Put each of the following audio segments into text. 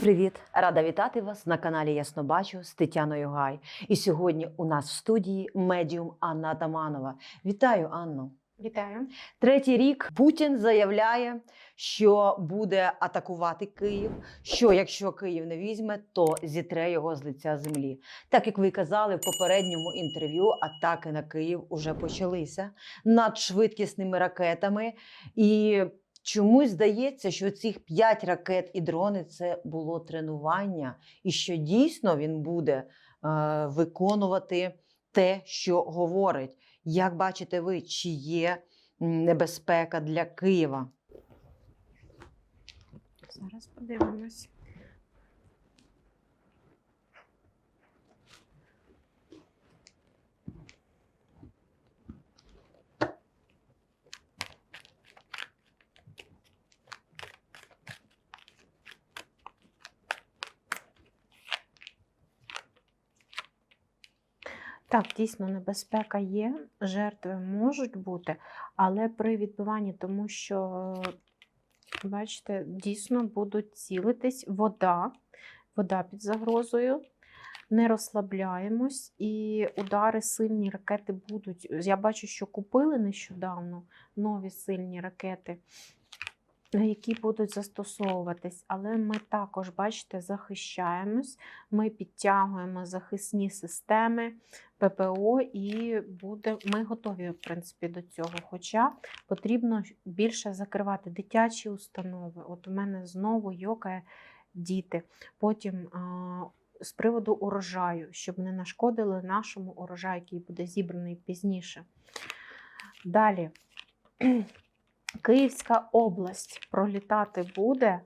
привіт! Рада вітати вас на каналі Яснобачу з Тетяною Гай. І сьогодні у нас в студії медіум Анна Атаманова. Вітаю, Анно! Вітаю. Третій рік Путін заявляє, що буде атакувати Київ. Що якщо Київ не візьме, то зітре його з лиця землі. Так як ви казали в попередньому інтерв'ю, атаки на Київ уже почалися над швидкісними ракетами. І чомусь здається, що цих п'ять ракет і дрони це було тренування, і що дійсно він буде е, виконувати те, що говорить. Як бачите ви, чи є небезпека для Києва? Зараз подивимось. Так, дійсно, небезпека є, жертви можуть бути, але при відбиванні, тому що, бачите, дійсно будуть цілитись вода, вода під загрозою. Не розслабляємось, і удари сильні ракети будуть. Я бачу, що купили нещодавно нові сильні ракети, які будуть застосовуватись. Але ми також, бачите, захищаємось, ми підтягуємо захисні системи. ППО, і буде, ми готові, в принципі, до цього. Хоча потрібно більше закривати дитячі установи. От у мене знову йокає діти. Потім з приводу урожаю, щоб не нашкодили нашому урожаю, який буде зібраний пізніше. Далі. Київська область пролітати буде.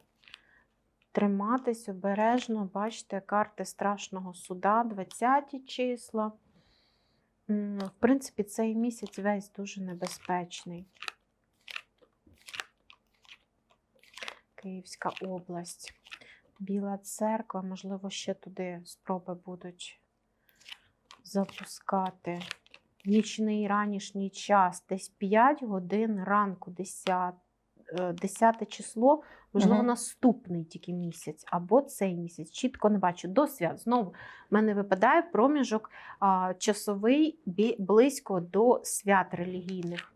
Триматись обережно, бачите, карти страшного суда, 20 числа. В принципі, цей місяць весь дуже небезпечний. Київська область. Біла церква, можливо, ще туди спроби будуть запускати. Нічний ранішній час, десь 5 годин ранку, 10, е, 10 число, можливо, Мгм. наступний тільки місяць, або цей місяць. Чітко не бачу. До свят. Знову в мене випадає проміжок а, часовий близько до свят релігійних.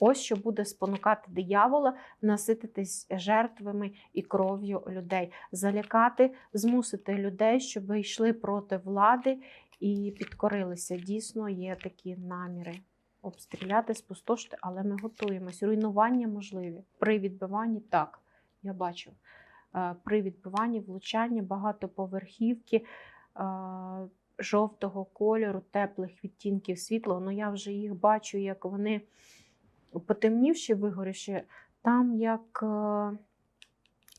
Ось що буде спонукати диявола насититись жертвами і кров'ю людей, залякати, змусити людей, щоб йшли проти влади і підкорилися. Дійсно, є такі наміри. Обстріляти, спустошити, але ми готуємось. Руйнування можливі. При відбиванні так, я бачу. Е, При відбиванні влучання багатоповерхівки е, жовтого кольору, теплих відтінків світла. Ну я вже їх бачу, як вони потемнівші, вигоріші, там як е,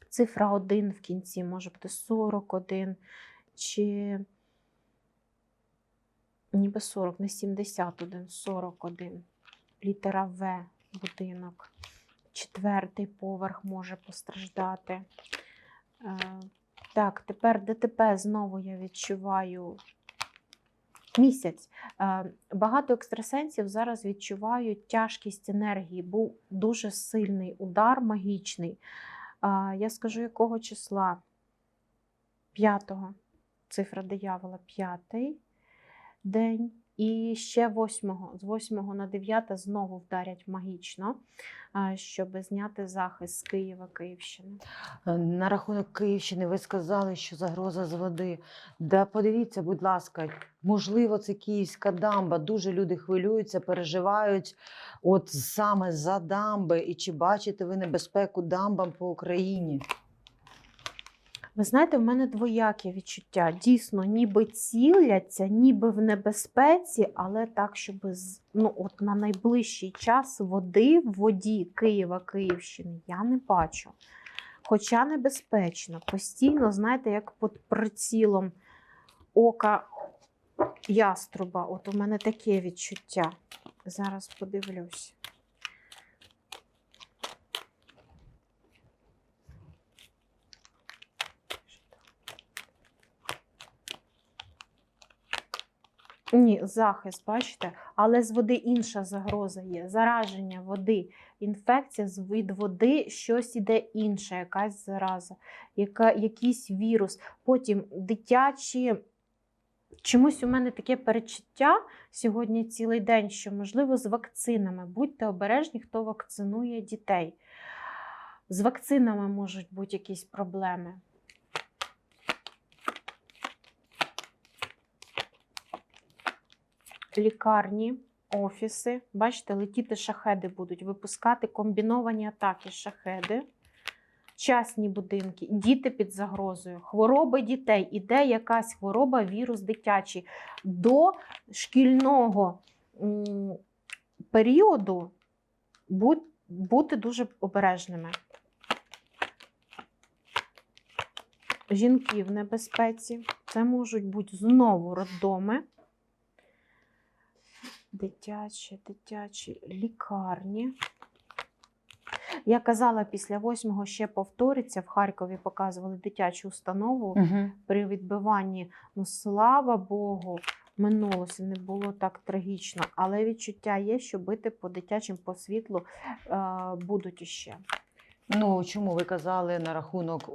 цифра 1 в кінці, може бути 41, чи ніби 40, не 71, 41. Літера В будинок. Четвертий поверх може постраждати. Е, Так, тепер ДТП знову я відчуваю місяць. Е, Багато екстрасенсів зараз відчувають тяжкість енергії. Був дуже сильний удар магічний. Е, Я скажу, якого числа? П'ятого. Цифра диявола п'ятий день. І ще восьмого, з 8 на 9 знову вдарять магічно, щоб зняти захист з Києва, Київщини. Е, На рахунок Київщини ви сказали, що загроза з води. Да подивіться, будь ласка, можливо, це київська дамба. Дуже люди хвилюються, переживають от саме за дамби. І чи бачите ви небезпеку дамбам по Україні? Ви знаєте, в мене двояке відчуття. Дійсно, ніби ціляться, ніби в небезпеці, але так, щоб ну, от на найближчий час води в воді Києва, Київщини я не бачу. Хоча небезпечно, постійно, знаєте, як під прицілом ока яструба. От у мене таке відчуття. Зараз подивлюсь. Ні, захист, бачите, але з води інша загроза є. Зараження води, інфекція від води, щось іде інше, якась зараза, яка, якийсь вірус. Потім дитячі. Чомусь у мене таке перечуття сьогодні цілий день, що можливо з вакцинами. Будьте обережні, хто вакцинує дітей. З вакцинами можуть бути якісь проблеми. Лікарні, офіси. Бачите, летіти шахеди будуть, випускати комбіновані атаки шахеди, частні будинки, діти під загрозою, хвороби дітей. Іде якась хвороба, вірус дитячий. До шкільного періоду бути дуже обережними. Жінки в небезпеці. Це можуть бути знову роддоми дитячі, дитячі лікарні. Я казала, після восьмого ще повториться. В Харкові показували дитячу установу Угу. при відбиванні. Ну, слава Богу, минулося, не було так трагічно. Але відчуття є, що бити по дитячим по світлу е, будуть іще. Ну чому ви казали на рахунок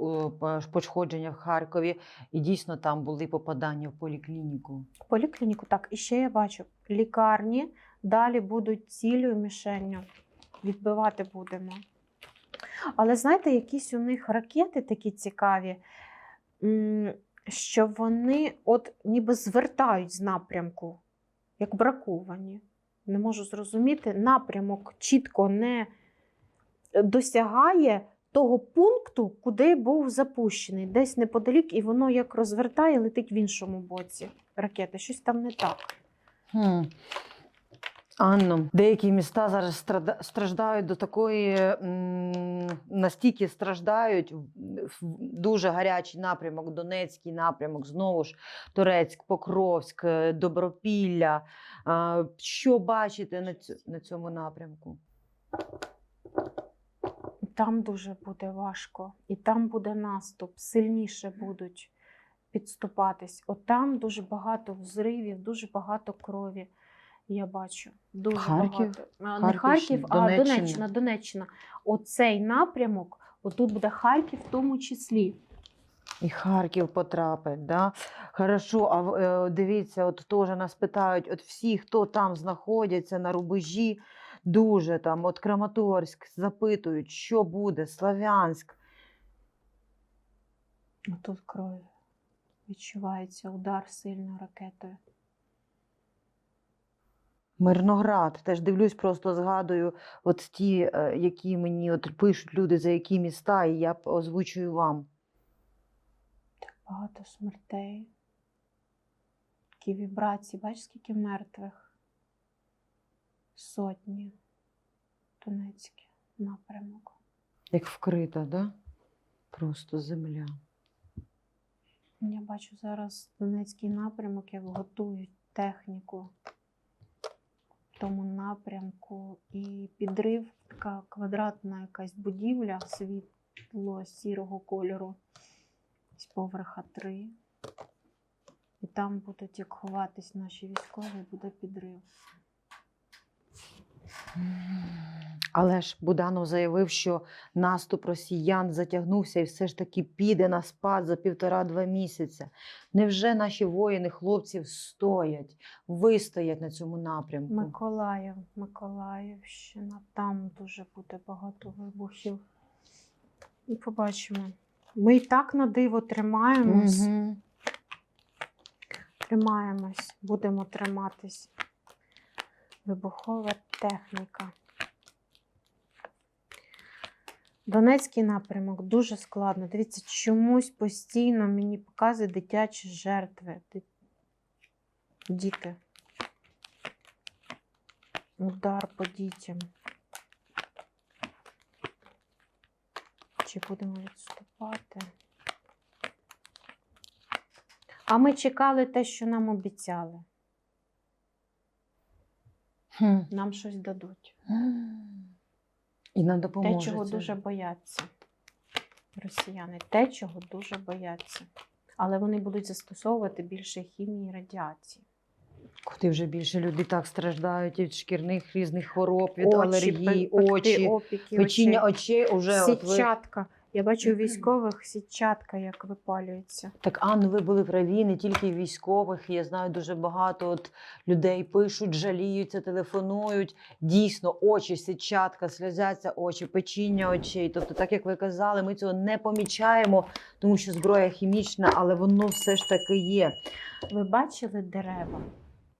пошкодження в Харкові, і дійсно там були попадання в поліклініку. Поліклініку, так, і ще я бачу, лікарні далі будуть цілею мішенню. Відбивати будемо. Але знаєте, якісь у них ракети такі цікаві, що вони от ніби звертають з напрямку, як браковані. Не можу зрозуміти, напрямок чітко не досягає того пункту, куди був запущений, десь неподалік, і воно як розвертає, летить в іншому боці ракети. Щось там не так. Хм. Анно, деякі міста зараз страда- страждають до такої, м, настільки страждають, в- дуже гарячий напрямок, Донецький напрямок, знову ж Турецьк, Покровськ, е, Добропілля. Що бачите на, цю, на цьому напрямку? Там дуже буде важко, і там буде наступ, сильніше будуть підступатись. От там дуже багато взривів, дуже багато крові. Я бачу. Дуже Харків? багато. Не? Харків, а Донеччина? Донеччина, Донеччина. Оцей напрямок, отут буде Харків в тому числі. І Харків потрапить, да? Хорошо, а е, дивіться, от теж нас питають, от всі, хто там знаходяться на рубежі, дуже там, от Краматорськ, запитують, що буде, Славянськ. Тут кров. Відчувається удар сильною ракетою. Мирноград. Теж дивлюсь, просто згадую от ті, е, які мені от пишуть люди, за які міста, і я озвучую вам. Так багато смертей. Такі вібрації, бачиш, скільки мертвих? Сотні. Донецький напрямок. Як вкрита, да? Просто земля. Я бачу зараз Донецький напрямок, як готують техніку в тому напрямку. І підрив, така квадратна якась будівля світло сірого кольору, з поверха три. І там будуть як ховатись наші військові, буде підрив. Але ж Буданов заявив, що наступ росіян затягнувся і все ж таки піде на спад за півтора-два місяця. Невже наші воїни, хлопці стоять, вистоять на цьому напрямку? Миколаїв, Миколаївщина, там дуже буде багато вибухів. І побачимо. Ми і так на диво тримаємось. Мгм. Тримаємось, будемо триматись. Вибухова техніка. Донецький напрямок дуже складно. Дивіться, чомусь постійно мені показує дитячі жертви. Діти. Удар по дітям. Чи будемо відступати? А ми чекали те, що нам обіцяли. Хм. Нам щось дадуть. І нам Те, чого дуже бояться росіяни. Те, чого дуже бояться. Але вони будуть застосовувати більше хімії і радіації. Куди вже більше люди так страждають від шкірних різних хвороб, від Очі, алергії, пекти очі, опіки печіння очей. Уже от ви... Я бачу у військових сітчатка, як випалюється. Так, Анна, ви були праві, не тільки військових. Я знаю дуже багато от людей пишуть, жаліються, телефонують. Дійсно, очі, сітчатка, сльозяться очі, печіння очей. Тобто, так як ви казали, ми цього не помічаємо, тому що зброя хімічна, але воно все ж таки є. Ви бачили дерева?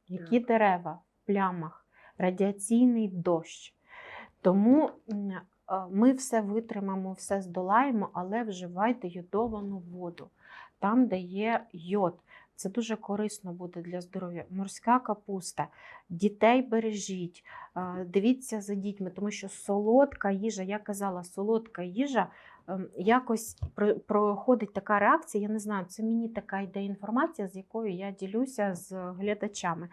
Які дерева в плямах? Радіаційний дощ. Тому ми все витримаємо, все здолаємо, але вживайте йодовану воду, там, де є йод. Це дуже корисно буде для здоров'я. Морська капуста, дітей бережіть, е, дивіться за дітьми, тому що солодка їжа, я казала, солодка їжа ем, якось проходить така реакція. Я не знаю, це мені така йде інформація, з якою я ділюся з глядачами.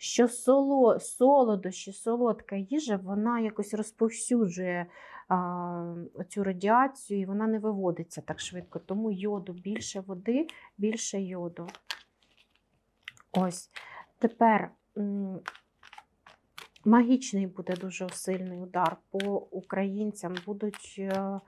Що соло, солодощі, солодка їжа, вона якось розповсюджує а, цю радіацію і вона не виводиться так швидко. Тому йоду більше води, більше йоду. Ось. Тепер магічний буде дуже сильний удар по українцям. Будуть е,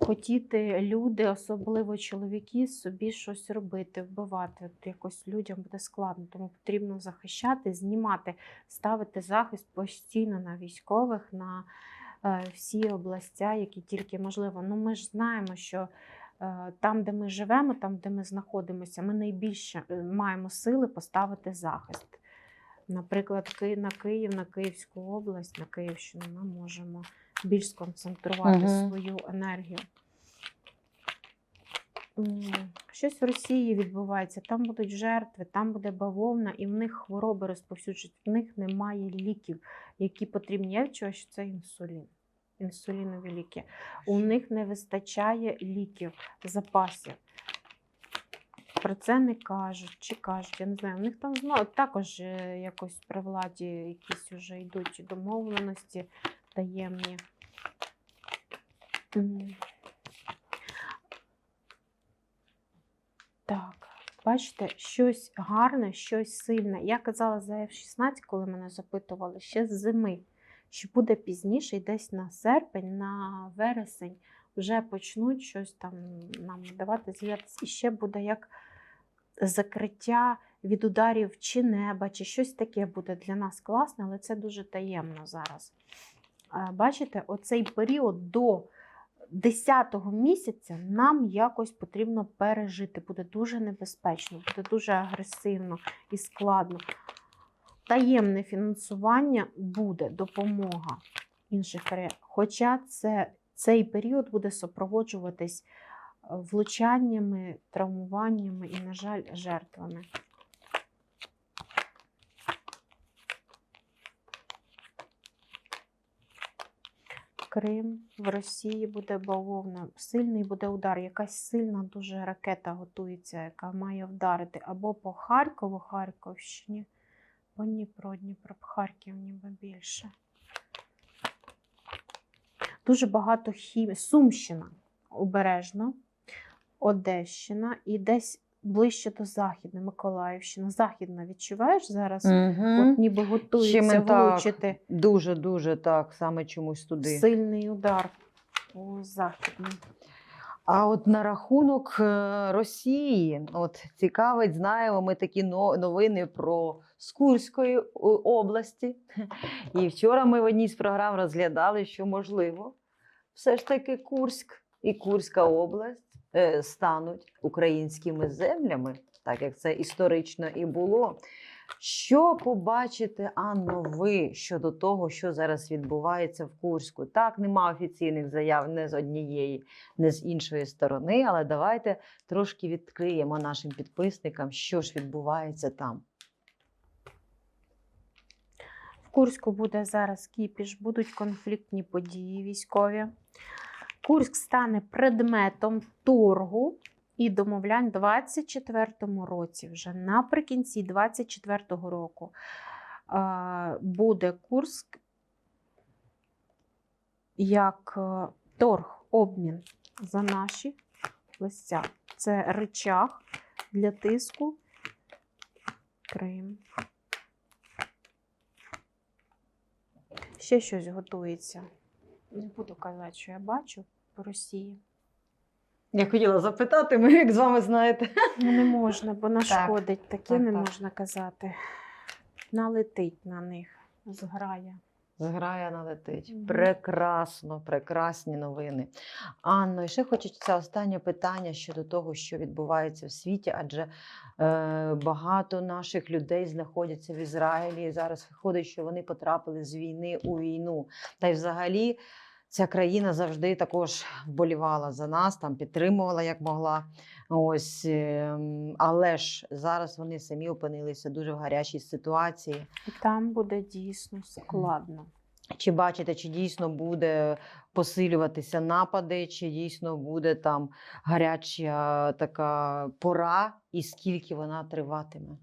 хотіти люди, особливо чоловіки, собі щось робити, вбивати. От якось людям буде складно, тому потрібно захищати, знімати, ставити захист постійно на військових, на е, всі областя, які тільки можливо. Ну, ми ж знаємо, що е, там, де ми живемо, там, де ми знаходимося, ми найбільше е, маємо сили поставити захист. Наприклад, на Київ, на Київську область, на Київщину ми можемо більш сконцентрувати Мгм. свою енергію. Щось в Росії відбувається, там будуть жертви, там буде бавовна, і в них хвороби розповсюджують, в них немає ліків, які потрібні. Я відчуваю, що це інсулін. Інсулінові ліки. У них не вистачає ліків, запасів. Про це не кажуть чи кажуть, я не знаю. У них там знову також е, якось при владі якісь вже йдуть домовленості таємні. Так, бачите, щось гарне, щось сильне. Я казала за F-16, коли мене запитували, ще з зими, що буде пізніше, і десь на серпень, на вересень вже почнуть щось там нам давати з'явитися. І ще буде як закриття від ударів чи неба, чи щось таке буде для нас класне, але це дуже таємно зараз. Бачите, оцей період до 10-го місяця нам якось потрібно пережити. Буде дуже небезпечно, буде дуже агресивно і складно. Таємне фінансування буде допомога інших. Хоча це, цей період буде супроводжуватись е, влучаннями, травмуваннями і, на жаль, жертвами. Крим, в Росії буде бавовна, сильний буде удар, якась сильна дуже ракета готується, яка має вдарити або по Харкову, Харківщині, по Дніпро, Дніпро, Харків ніби більше. Дуже багато хімії. Сумщина обережно, Одещина і десь ближче до Західної, Миколаївщина. Західна відчуваєш зараз? От ніби готується влучити Дуже дуже так, саме чомусь туди. сильний удар по західній. А от на рахунок е, Росії, от цікавить, знаємо ми такі новини про з Курської області. І вчора ми в одній з програм розглядали, що можливо, все ж таки Курськ і Курська область стануть українськими землями, так як це історично і було. Що побачите, Анно, ви щодо того, що зараз відбувається в Курську? Так, нема офіційних заяв не з однієї, не з іншої сторони, але давайте трошки відкриємо нашим підписникам, що ж відбувається там. В Курську буде зараз кіпіш, будуть конфліктні події військові. Курськ стане предметом торгу і домовлянь у 2024 році. Вже наприкінці 2024 року буде Курськ як е, торг, обмін за наші листя. Це речах для тиску Крим. Ще щось готується. Не буду казати, що я бачу по Росії. Я хотіла запитати, ми як з вами знаєте. Ну, не можна, бо нашкодить. Таке Так, не так. можна казати. Налетить на них, зграє. Зграя налетить. Мгм. Прекрасно, прекрасні новини. Анно, і ще хочеться останнє питання щодо того, що відбувається в світі, адже е, багато наших людей знаходяться в Ізраїлі. І зараз виходить, що вони потрапили з війни у війну. Та й взагалі ця країна завжди також вболівала за нас, там підтримувала як могла. Ось, ем, але ж зараз вони самі опинилися дуже в гарячій ситуації. І там буде дійсно складно. Чи бачите, чи дійсно буде посилюватися напади, чи дійсно буде там гаряча така пора, і скільки вона триватиме?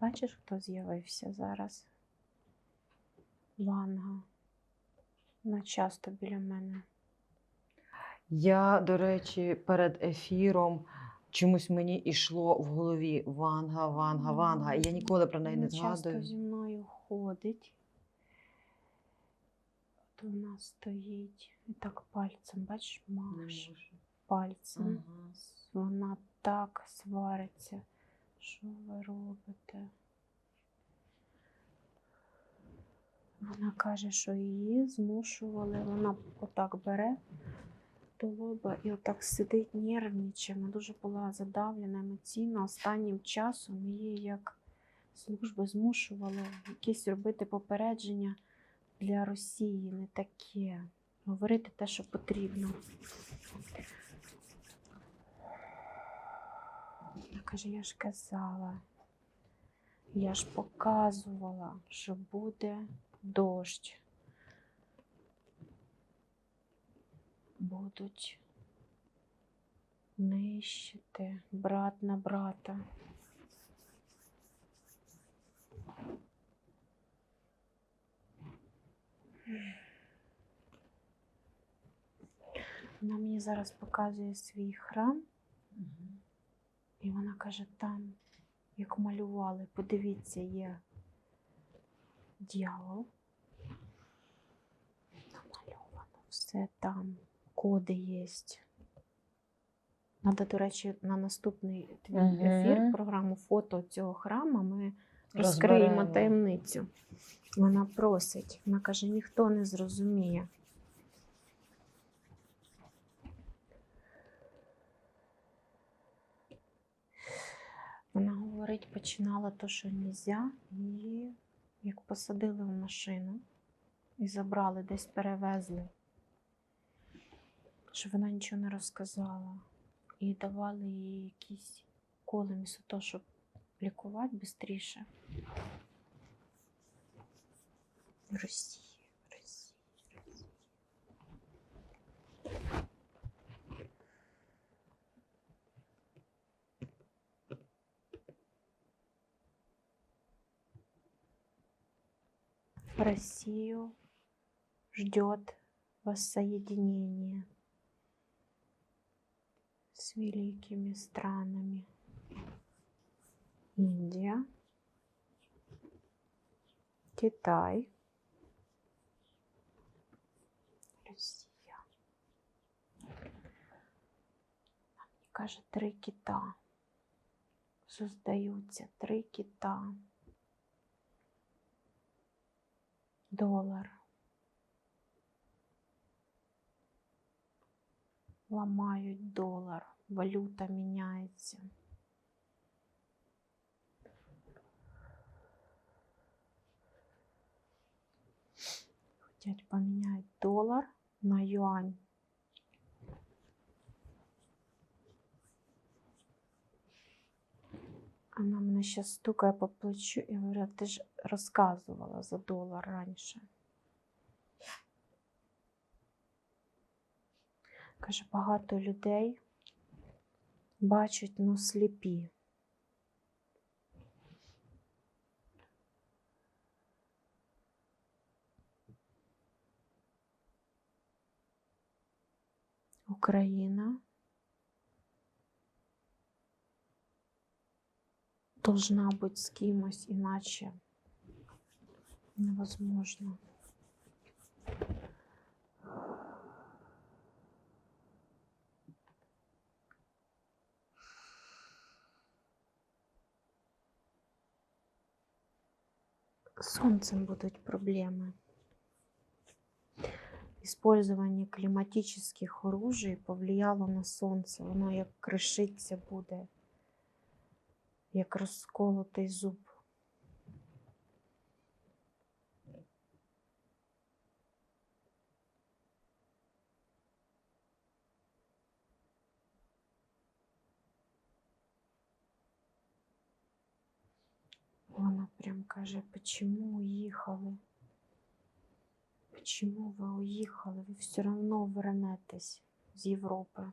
Бачиш, хто з'явився зараз? Ванга. Вона часто біля мене. Я, до речі, перед ефіром чомусь мені йшло в голові Ванга, Ванга, Ванга. І я ніколи про неї не Вона часто згадую. зі мною ходить. От вона стоїть і так пальцем, бачиш, маш пальцем. Ага. Вона так свариться. Що ви робите? Вона каже, що її змушували. Вона отак бере до лоба і отак сидить, нервничає. Вона дуже була задавлена емоційно. Останнім часом її як служби змушували якісь робити попередження для Росії, не таке. Говорити те, що потрібно. Вона каже, я ж казала, я ж показувала, що буде дощ. Будуть нищити брат на брата. Вона мені зараз показує свій храм. І вона каже, там, як малювали, подивіться, є дьявол. Намальовано все там, коди є. Надо, до речі, на наступний твій Мгм. ефір, програму фото цього храму, ми розкриємо таємницю. Вона просить, вона каже, ніхто не зрозуміє. Вона говорить, починала то, що нельзя, її як посадили в машину і забрали, десь перевезли, що вона нічого не розказала. І давали їй якісь коли вмісто того, щоб лікувати швидше. Росія, Росія, Росія. Россию ждет воссоединение с великими странами. Индия, Китай, Россия. Мені каже, три кита. Создаються три кита. Долар. Ламають долар, валюта міняється. Хотять поміняти долар на юань. Вона мене ще стукає по плечу і говорить, ти ж розказувала за долар раніше. Каже, багато людей бачать, ну, сліпі. Україна должна бути з кимось іначе невозможно. З Сонцем будуть проблеми. Использование климатических оружий повлияло на сонце. Воно як кришиться буде, як розколотий зуб. Вона прям каже, почему уїхали? Почему ви уїхали? Ви все одно вернетесь з Європи.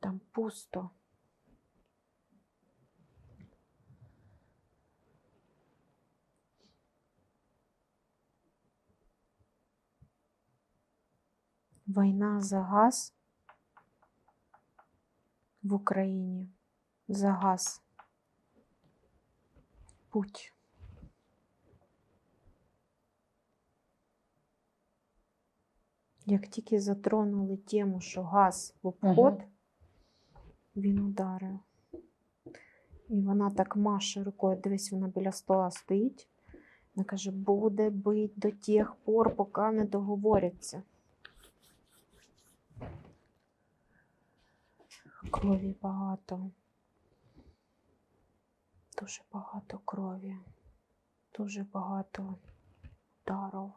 Там пусто. Війна за газ в Україні. За газ. Путь. Як тільки затронули тему, що газ в обход, Мгм. він ударив. І вона так маше рукою, дивись, вона біля стола стоїть. Вона каже, буде бить до тих пор, поки не договоряться. Крові багато. Дуже багато крові. Дуже багато ударів.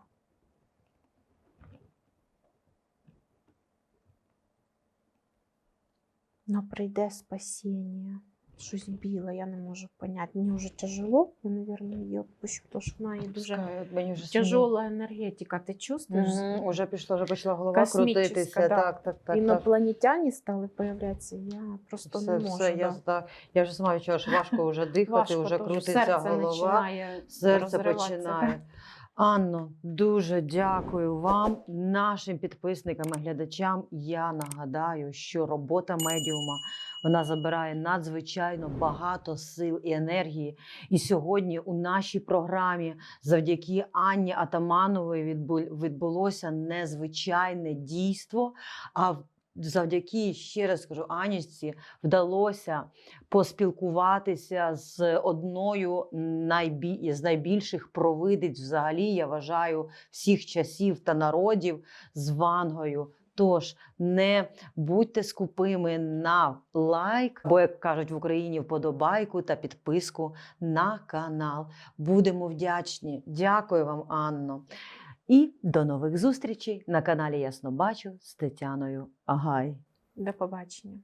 Но прийде спасіння. Щось біле, я не можу поняти. Мені вже тяжело, я, мабуть, її відпущу, тому що вона є дуже мені вже тяжела енергетика. Ти чувствуєш? Угу, уже пішло, вже почала голова крутитися. да. Так, так, так. так. Стали появлятися. Я просто Все, не можу. все, я, да. зда- я вже сама відчула, що важко вже дихати, Важко вже крутиться Серце голова. починає Серце розриватися, починає. Анно, дуже дякую вам, нашим підписникам і глядачам. Я нагадаю, що робота медіума вона забирає надзвичайно багато сил і енергії. І сьогодні у нашій програмі, завдяки Анні Атаманової, відбу- відбулося незвичайне дійство. А завдяки ще раз скажу, Анічці вдалося поспілкуватися з одною найбі... з найбільших провидиць, взагалі, я вважаю, всіх часів та народів з Вангою. Тож не будьте скупими на лайк, або як кажуть в Україні, вподобайку та підписку на канал. Будемо вдячні. Дякую вам, Анно. І до нових зустрічей на каналі Ясно Бачу з Тетяною Агай. До побачення.